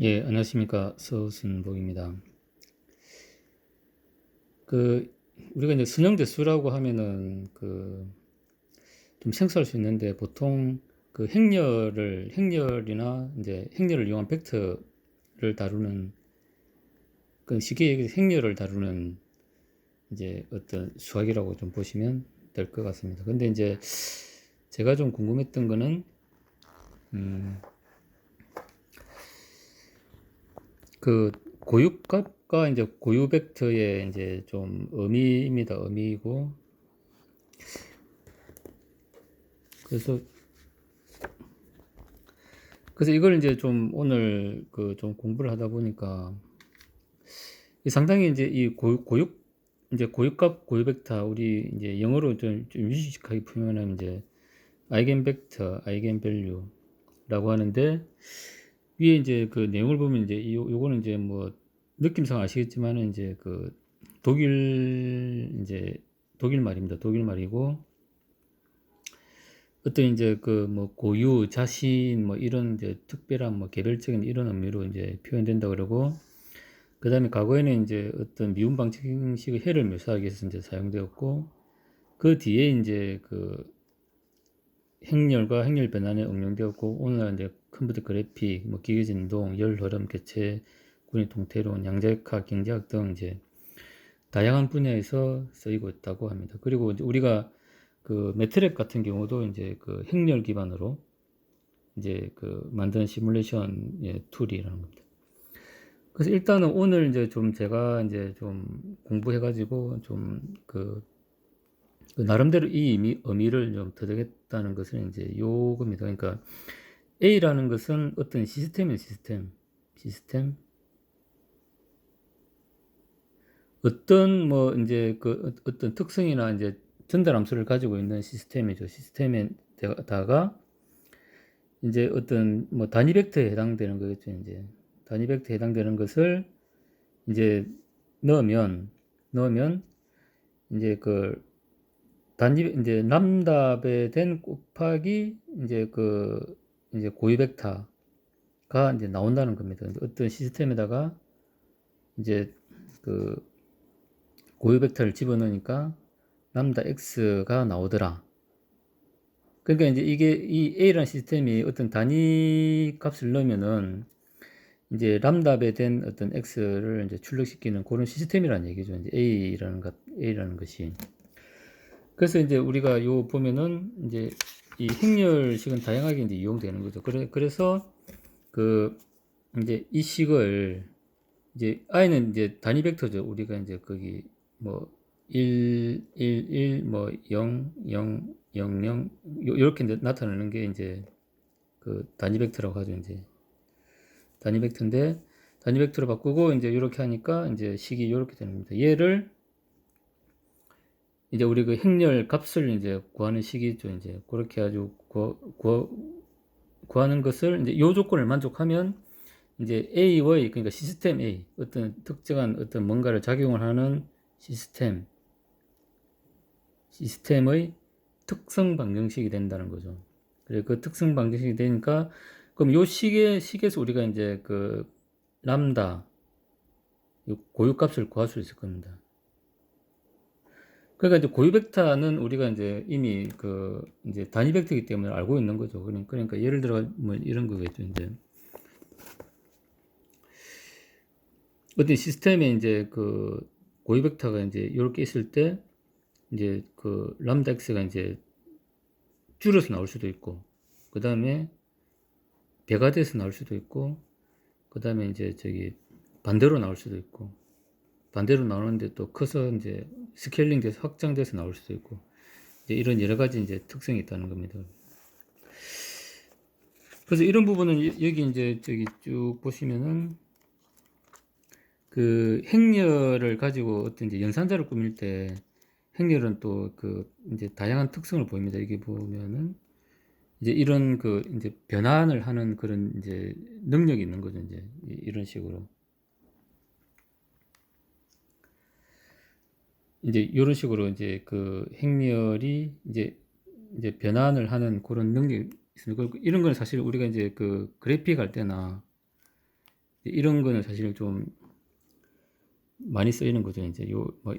예, 안녕하십니까. 서순복입니다. 그, 우리가 이제 선형대수라고 하면은 그, 좀 생소할 수 있는데 보통 그 행렬을, 행렬이나 이제 행렬을 이용한 벡터를 다루는 그 쉽게 얘기해서 행렬을 다루는 이제 어떤 수학이라고 좀 보시면 될 것 같습니다. 근데 이제 제가 좀 궁금했던 거는, 음, 그 고유값과 이제 고유 벡터의 이제 좀 의미입니다. 의미이고 그래서 그래서 이걸 이제 좀 오늘 그 좀 공부를 하다 보니까 이 상당히 이제 이 고유 이제 고유값 고유 벡터 우리 이제 영어로 좀, 좀 유식하게 표현하면 이제 아이겐 벡터 아이겐 밸류라고 하는데 위에 이제 그 내용을 보면 이제 요, 요거는 이제 뭐 느낌상 아시겠지만은 이제 그 독일 이제 독일 말입니다. 독일 말이고 어떤 이제 그 뭐 고유, 자신 뭐 이런 이제 특별한 뭐 개별적인 이런 의미로 이제 표현된다 그러고 그 다음에 과거에는 이제 어떤 미분 방정식의 해를 묘사하기 위해서 이제 사용되었고 그 뒤에 이제 그 행렬과 행렬 변환에 응용되었고 오늘날 이제 컴퓨터 그래픽, 뭐 기계 진동, 열 흐름 개체, 군의 동태론, 양자역학, 경제학 등 이제 다양한 분야에서 쓰이고 있다고 합니다. 그리고 이제 우리가 그 매트랩 같은 경우도 이제 그 행렬 기반으로 이제 그 만든 시뮬레이션 예, 툴이라는 겁니다. 그래서 일단은 오늘 이제 좀 제가 이제 좀 공부해가지고 좀그 그 나름대로 이 의미, 의미를 좀 더하겠다는 것은 이제 요겁니다. 그러니까 A라는 것은 어떤 시스템의 시스템, 시스템. 어떤 뭐 이제 그 어떤 특성이나 이제 전달 함수를 가지고 있는 시스템이죠. 시스템에다가 이제 어떤 뭐 단위 벡터에 해당되는 거겠죠. 이제 단위 벡터에 해당되는 것을 이제 넣으면 넣으면 이제 그 단위 이제 람다에 된 곱하기 이제 그 이제 고유 벡터가 이제 나온다는 겁니다. 어떤 시스템에다가 이제 그 고유 벡터를 집어넣으니까 람다 x가 나오더라. 그러니까 이제 이게 이 a라는 시스템이 어떤 단위 값을 넣으면은 이제 람다에 된 어떤 x를 이제 출력시키는 그런 시스템이라는 얘기죠. 이제 a라는 것 a라는 것이. 그래서 이제 우리가 요 보면은 이제 이 행렬식은 다양하게 이제 이용되는 거죠. 그래, 그래서 그 이제 이 식을 이제 i는 이제 단위 벡터죠. 우리가 이제 거기 뭐 1, 1, 1, 뭐 0, 0, 0, 0 이렇게 나타나는 게 이제 그 단위 벡터라고 하죠. 이제 단위 벡터인데 단위 벡터로 바꾸고 이제 이렇게 하니까 이제 식이 이렇게 되는 겁니다. 얘를 이제 우리 그 행렬 값을 이제 구하는 식이죠. 이제 그렇게 아주 구, 구, 구하는 것을 이제 요 조건을 만족하면 이제 A의 그러니까 시스템 A 어떤 특정한 어떤 뭔가를 작용을 하는 시스템 시스템의 특성 방정식이 된다는 거죠. 그래 그 특성 방정식이 되니까 그럼 요 식의 식에서 우리가 이제 그 람다 고유 값을 구할 수 있을 겁니다. 그러니까 이제 고유 벡터는 우리가 이제 이미 그 이제 단위 벡터이기 때문에 알고 있는 거죠. 그러니까, 그러니까 예를 들어 뭐 이런 거겠죠. 이제 어떤 시스템에 이제 그 고유 벡터가 이제 이렇게 있을 때 이제 그 람다 x가 이제 줄여서 나올 수도 있고 그 다음에 배가 돼서 나올 수도 있고 그 다음에 이제 저기 반대로 나올 수도 있고 반대로 나오는데 또 커서 이제 스케일링 돼서 확장돼서 나올 수도 있고 이런 여러 가지 이제 특성이 있다는 겁니다. 그래서 이런 부분은 여기 이제 저기 쭉 보시면은 그 행렬을 가지고 어떤 이제 연산자를 꾸밀 때 행렬은 또 그 이제 다양한 특성을 보입니다. 이게 보면은 이제 이런 그 이제 변환을 하는 그런 이제 능력이 있는 거죠. 이제 이런 식으로. 이제 이런 식으로 이제 그 행렬이 이제 이제 변환을 하는 그런 능력이 있습니다. 이런 거는 사실 우리가 이제 그 그래픽 할 때나 이런 거는 사실 좀 많이 쓰이는 거죠. 이제 요뭐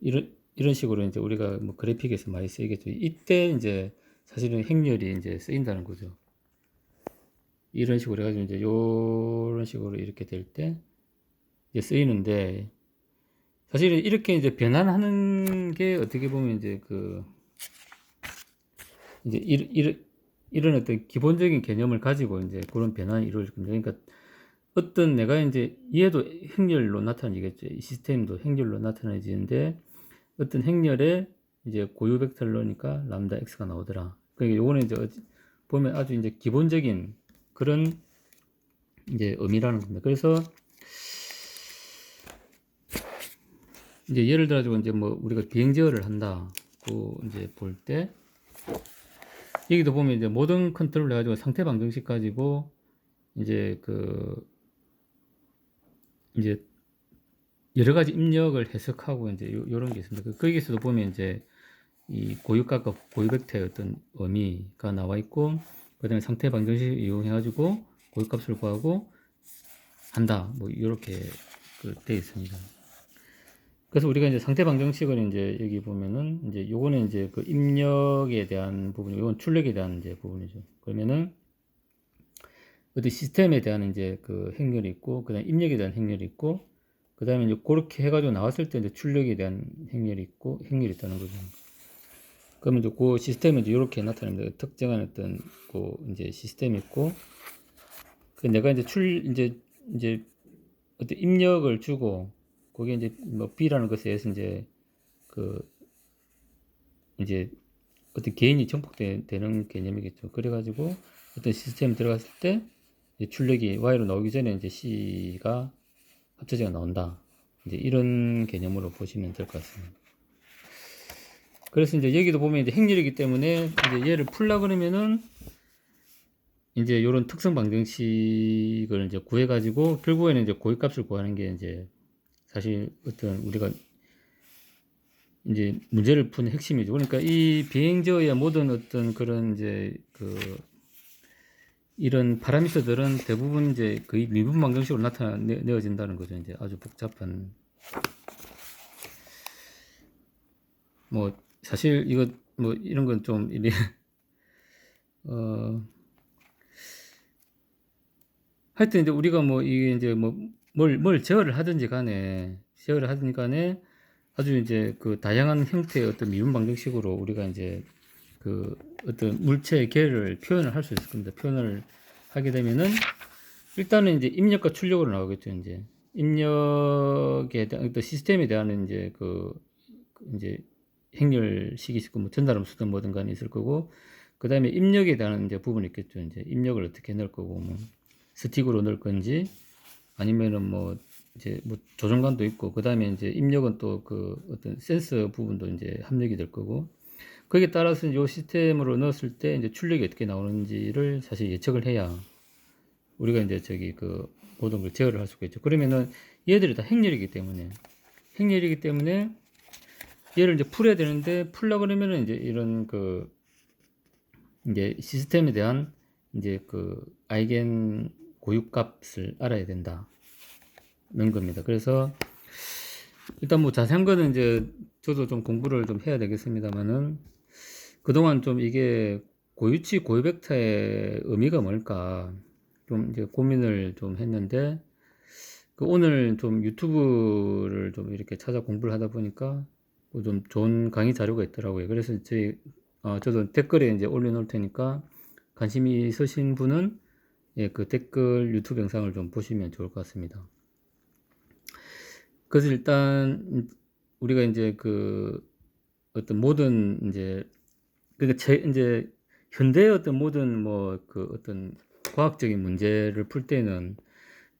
이런 이런 식으로 이제 우리가 뭐 그래픽에서 많이 쓰이겠죠. 이때 이제 사실은 행렬이 이제 쓰인다는 거죠. 이런 식으로 해가지고 이제 요런 식으로 이렇게 될 때 이제 쓰이는데 사실은 이렇게 이제 변환하는 게 어떻게 보면 이제 그 이제 이런 이런 이런 어떤 기본적인 개념을 가지고 이제 그런 변환이 이루어질 겁니다. 그러니까 어떤 내가 이제 얘도 행렬로 나타나지겠죠. 이 시스템도 행렬로 나타나지는데 어떤 행렬에 이제 고유 벡터를 넣으니까 람다 x가 나오더라. 그러니까 요거는 이제 보면 아주 이제 기본적인 그런 이제 의미라는 겁니다. 그래서 이제 예를 들어 가지고 이제 뭐 우리가 비행 제어를 한다고 이제 볼 때 여기도 보면 이제 모든 컨트롤 해가지고 상태 방정식 가지고 이제 그 이제 여러 가지 입력을 해석하고 이제 요, 요런 게 있습니다. 그 거기서도 보면 이제 이 고유값과 고유벡터의 어떤 의미가 나와 있고 그다음에 상태 방정식 이용해 가지고 고유값을 구하고 한다. 뭐 이렇게 그 돼 있습니다. 그래서 우리가 이제 상태 방 정식을 이제 여기 보면은 이제 요거는 이제 그 입력에 대한 부분이고 이건 출력에 대한 이제 부분이죠. 그러면은 어떤 시스템에 대한 이제 그 행렬이 있고 그다음 에 입력에 대한 행렬이 있고 그다음에 이제 그렇게 해가지고 나왔을 때 이제 출력에 대한 행렬이 있고 행렬이 있다는 거죠. 그러면 이제 그 시스템은 이제 이렇게 나타납니다. 특정한 어떤 그 이제 시스템이 있고 그 내가 이제 출 이제 이제 어떤 입력을 주고 그게 이제 뭐 B라는 것에 의해서 이제 그 이제 어떤 개인이 정복되는 개념이겠죠. 그래가지고 어떤 시스템 들어갔을 때 이제 출력이 Y로 나오기 전에 이제 C가 합쳐져가 나온다. 이제 이런 개념으로 보시면 될 것 같습니다. 그래서 이제 여기도 보면 이제 행렬이기 때문에 이제 얘를 풀라 그러면은 이제 이런 특성 방정식을 이제 구해가지고 결국에는 이제 고유값을 구하는 게 이제 사실 어떤 우리가 이제 문제를 푸는 핵심이죠. 그러니까 이 비행저의 모든 어떤 그런 이제 그 이런 파라미터들은 대부분 이제 거의 미분 방정식으로 나타내어진다는 거죠. 이제 아주 복잡한 뭐 사실 이거 뭐 이런 건 좀 이래 어 하여튼 이제 우리가 뭐 이게 이제 뭐 뭘 뭘 제어를 하든지 간에 제어를 하든지 간에 아주 이제 그 다양한 형태의 어떤 미분 방정식으로 우리가 이제 그 어떤 물체의 계를 표현을 할 수 있을 겁니다. 표현을 하게 되면은 일단은 이제 입력과 출력으로 나오겠죠. 이제 입력에 대한 어떤 시스템에 대한 이제 그 이제 행렬식이 있고 뭐 전달 함수든 뭐든 간에 있을 거고 그 다음에 입력에 대한 이제 부분이 있겠죠. 이제 입력을 어떻게 넣을 거고 뭐 스틱으로 넣을 건지 아니면은 뭐 이제 뭐 조정관도 있고 그 다음에 이제 입력은 또 그 어떤 센서 부분도 이제 합력이 될 거고 거기에 따라서 이 시스템으로 넣었을 때 이제 출력이 어떻게 나오는지를 사실 예측을 해야 우리가 이제 저기 그 모든 걸 제어를 할 수가 있죠. 그러면은 얘들이 다 행렬이기 때문에 행렬이기 때문에 얘를 이제 풀어야 되는데 풀라 그러면은 이제 이런 그 이제 시스템에 대한 이제 그 아이겐 고유값을 알아야 된다 는 겁니다. 그래서 일단 뭐 자세한 거는 이제 저도 좀 공부를 좀 해야 되겠습니다만은 그동안 좀 이게 고유치 고유 벡터의 의미가 뭘까 좀 이제 고민을 좀 했는데 그 오늘 좀 유튜브를 좀 이렇게 찾아 공부를 하다 보니까 뭐좀 좋은 강의 자료가 있더라고요. 그래서 저희 어, 저도 댓글에 이제 올려놓을 테니까 관심이 있으신 분은 예, 그 댓글 유튜브 영상을 좀 보시면 좋을 것 같습니다. 그래서 일단 우리가 이제 그 어떤 모든 이제 그러니까 제 이제 현대의 어떤 모든 뭐 그 어떤 과학적인 문제를 풀 때는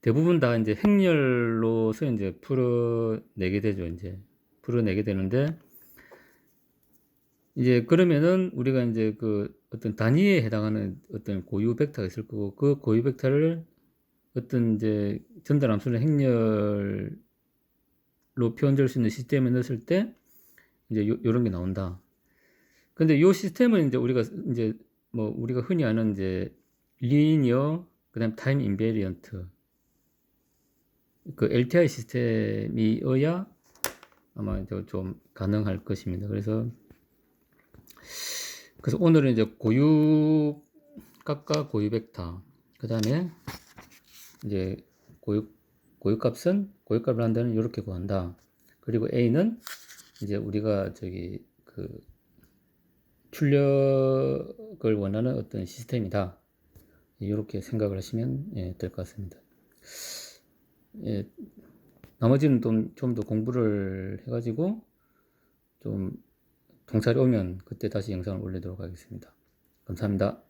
대부분 다 이제 행렬로서 이제 풀어내게 되죠. 이제 풀어내게 되는데 이제 그러면은 우리가 이제 그 어떤 단위에 해당하는 어떤 고유 벡터가 있을 거고 그 고유 벡터를 어떤 이제 전달 함수는 행렬 로 표현될 수 있는 시스템에 넣었을 때 이제 요, 요런 게 나온다. 근데 요 시스템은 이제 우리가 이제 뭐 우리가 흔히 아는 이제 리니어 그다음 타임 인베리언트 그 LTI 시스템이어야 아마 좀 가능할 것입니다. 그래서 그래서 오늘은 이제 고유 값과 고유 벡터 그다음에 이제 고유 고유값은 고유값을 한 데는 이렇게 구한다. 그리고 A는 이제 우리가 저기 그 출력을 원하는 어떤 시스템이다. 이렇게 생각을 하시면 예, 될 것 같습니다. 예, 나머지는 좀좀더 공부를 해가지고 좀 동찰이 오면 그때 다시 영상을 올리도록 하겠습니다. 감사합니다.